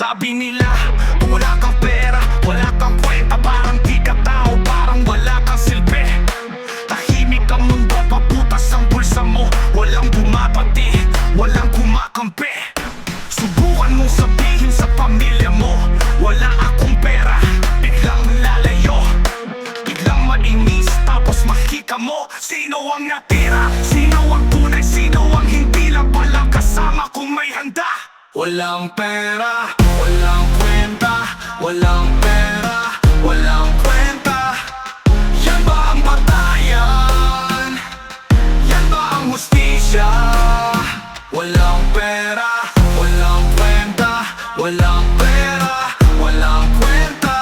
Sabi nila, wala kang pera, wala kang kwenta Parang di ka tao, parang wala kang silbi. Tahimik ang mundo, paputas ang bulsa mo Walang bumabati, walang kumakampi. Subukan mong sabihin sa pamilya mo Wala akong pera, biglang lalayo Biglang mainis, tapos makita mo Sino ang natira, sino ang tunay, sino ang hindi lang pala kasama Kung may handa? Walang pera kwenta Walang pera, walang kwenta Yan ba ang batayan? Yan ba ang hustisya? Walang pera, walang kwenta Walang pera, walang kwenta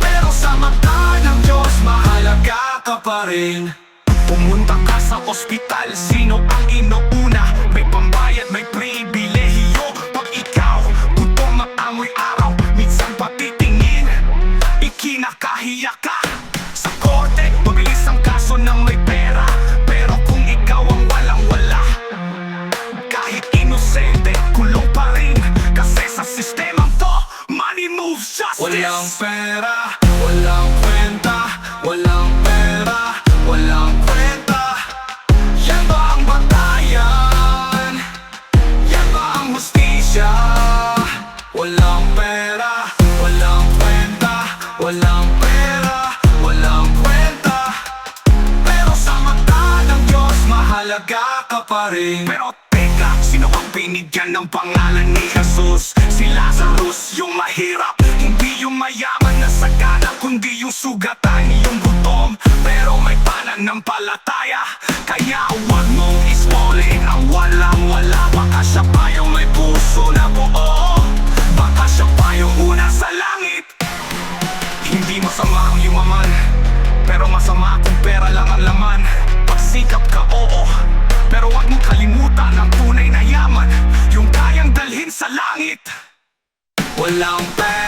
Pero sa mata ng Diyos, mahalaga ka pa rin Pumunta ka sa ospital, sino ang inuuna? Walang pera, walang kwenta Walang pera, walang kwenta Yan ba ang batayan? Yan ba ang hustisya? Walang pera, walang kwenta Walang pera, walang kwenta Pero sa mata ng Diyos, mahalaga ka pa rin Pero teka, sino ang binigyan ng pangalan ni Jesus? Si sugatan, yung gutom Pero may pananampalataya. Kaya huwag mong ispolin ang walang-wala Baka siya pa yung may puso na buo. Baka siya pa yung una sa langit. Hindi masama ang yumaman Pero masama kung pera lang ang laman. Pagsikap ka, oo Pero wag mong kalimutan ang tunay na yaman. Yung kayang dalhin sa langit. Walang pera,